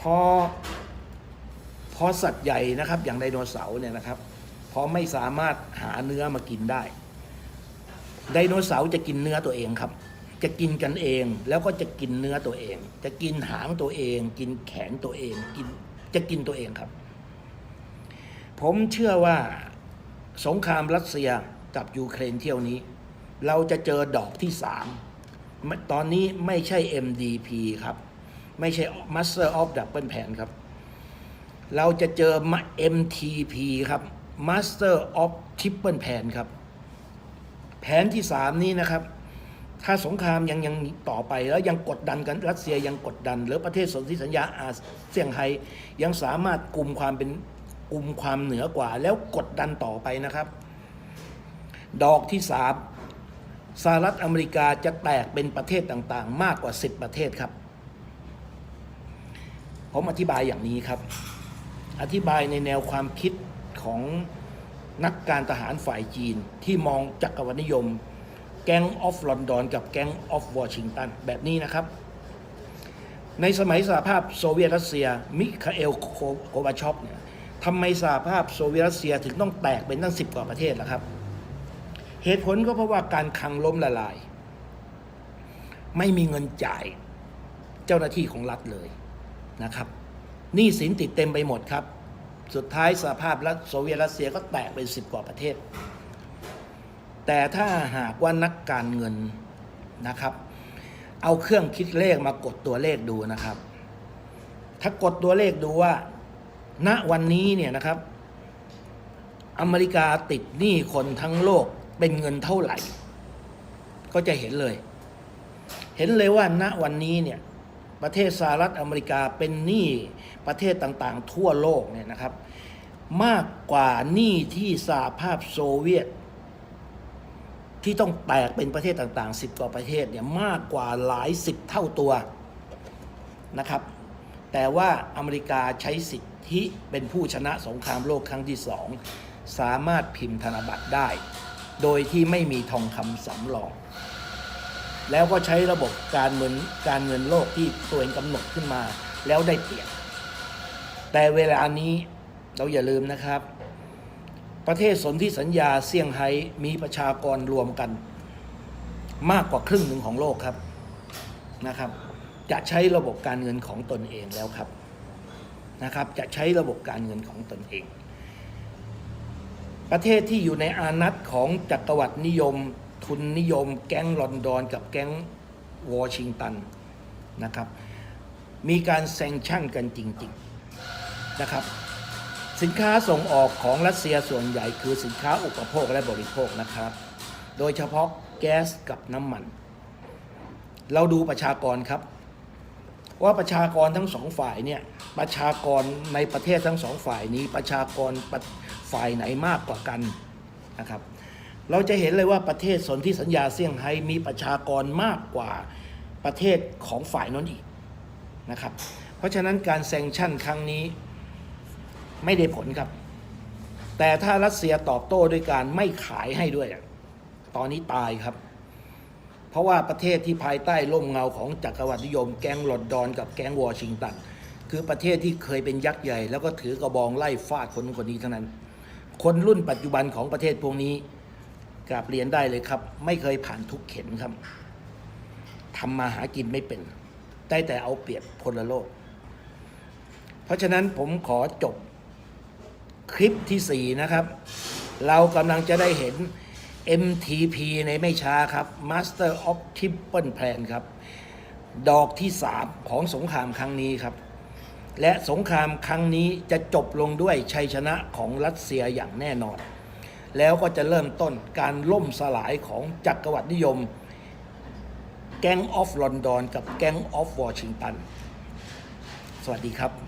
พอพอสัตว์ใหญ่นะครับ อย่างไดโนเสาร์เนี่ยนะครับพอไม่สามารถหาเนื้อมากินได้ไดโนเสาร์จะกินเนื้อตัวเองครับ จะกินกันเองแล้วก็จะกินเนื้อตัวเอง จะกินหางตัวเอง กินแขนตัวเอง กินจะกินตัวเองครับ ผมเชื่อว่าสงครามรัสเซียกับยูเครนเที่ยวนี้ เราจะเจอดอกที่สามตอนนี้ไม่ใช่ MDP ครับ ไม่ใช่ Master of Double Pan ครับ เราจะเจอ MTP ครับ Master of Triple Pan ครับ แผนที่สามนี้นะครับ ถ้าสงครามยังยังต่อไปแล้วยังกดดันกันรัสเซียยังกดดัน หรือประเทศสนธิสัญญาอาเซียนไฮยังสามารถกลุ่มความเป็นกลุ่มความเหนือกว่า แล้วกดดันต่อไปนะครับ ดอกที่สามสหรัฐอเมริกาจะแตกเป็นประเทศต่างๆ มากกว่า 10 ประเทศครับ ผมอธิบายอย่างนี้ครับ อธิบายในแนวความคิดของนักการทหารฝ่ายจีนที่มองจักรวรรดินิยม แก๊งออฟลอนดอนกับแก๊งออฟวอชิงตันแบบนี้นะครับ ในสมัยสหภาพโซเวียตรัสเซียมิคาเอลโกบาชอปเนี่ยทำไมสหภาพโซเวียตรัสเซียถึงต้องแตกเป็นตั้งสิบกว่าประเทศล่ะครับ เหตุผลก็เพราะว่าการคังล้มละลาย ไม่มีเงินจ่าย เจ้าหน้าที่ของรัฐเลย นะครับหนี้สินติดเต็มไปหมดครับ สุดท้ายสหภาพรัฐโซเวียตรัสเซียก็แตกเป็นสิบกว่าประเทศ แต่ถ้าหากว่านักการเงินนะครับ เอาเครื่องคิดเลขมากดตัวเลขดูนะครับ ถ้ากดตัวเลขดูว่า ณวันนี้เนี่ยนะครับ อเมริกาติดหนี้คนทั้งโลกเป็นเงินเท่าไหร่ ก็จะเห็นเลย เห็นเลยว่าณวันนี้เนี่ย ประเทศสหรัฐอเมริกาเป็นหนี้ประเทศต่างๆ ทั่วโลกเนี่ยนะครับ มากกว่าหนี้ที่สหภาพโซเวียต ที่ต้องแตกเป็นประเทศต่างๆ 10 กว่าประเทศเนี่ยมากกว่าหลายสิบเท่าตัวนะครับ แต่ว่าอเมริกาใช้สิทธิเป็นผู้ชนะสงครามโลกครั้งที่สองสามารถพิมพ์ธนบัตรได้ โดยที่ไม่มีทองคำสำรอง แล้วก็ใช้ระบบการเงินการเงินโลกที่ตัวเองกำหนดขึ้นมา แล้วได้เปรียบแต่เวลานี้เราอย่าลืมนะครับ ประเทศสนธิสัญญาเซี่ยงไฮ้มีประชากรรวมกัน มากกว่าครึ่งหนึ่งของโลกครับนะครับ จะใช้ระบบการเงินของตนเองแล้วครับนะครับ จะใช้ระบบการเงินของตนเอง ประเทศที่อยู่ในอานัตของจักรวรรดินิยม ทุนนิยมแก๊งลอนดอนกับแก๊งวอชิงตันนะครับ มีการแซงชั่นกันจริง ๆนะครับ สินค้าส่งออกของรัสเซียส่วนใหญ่คือสินค้าอุปโภคและบริโภคนะครับ โดยเฉพาะแก๊สกับน้ำมัน เราดูประชากรครับ ว่าประชากรทั้งสองฝ่ายเนี่ยประชากรในประเทศทั้งสองฝ่ายนี้ประชากรฝ่ายไหนมากกว่ากันนะครับ เราจะเห็นเลยว่าประเทศสนธิสัญญาเซี่ยงไฮ้มีประชากรมากกว่าประเทศของฝ่ายนั้นอีกนะครับ เพราะฉะนั้นการแซงชั่นครั้งนี้ไม่ได้ผลครับ แต่ถ้ารัสเซียตอบโต้ด้วยการไม่ขายให้ด้วย ตอนนี้ตายครับ เพราะว่าประเทศที่ภายใต้ร่มเงาของจักรวรรดินิยม แก๊งลอนดอนกับแก๊งวอชิงตันคือประเทศที่เคยเป็นยักษ์ใหญ่ แล้วก็ถือกระบองไล่ฟาดคนคนนี้เท่านั้น คนรุ่นปัจจุบันของประเทศพวกนี้ กราบเรียนได้เลยครับ ไม่เคยผ่านทุกเข็นครับทำมาหากินไม่เป็น ได้แต่เอาเปรียบพลโลก เพราะฉะนั้นผมขอจบคลิปที่4นะครับ เรากำลังจะได้เห็น MTP ในไม่ช้าครับ Master of Triple Plan ครับ ดอกที่3ของสงครามครั้งนี้ครับ และสงครามครั้งนี้จะจบลงด้วยชัยชนะของรัสเซียอย่างแน่นอน แล้วก็จะเริ่มต้นการล่มสลายของจักรวรรดินิยม แก๊งออฟลอนดอนกับแก๊งออฟวอชิงตัน สวัสดีครับ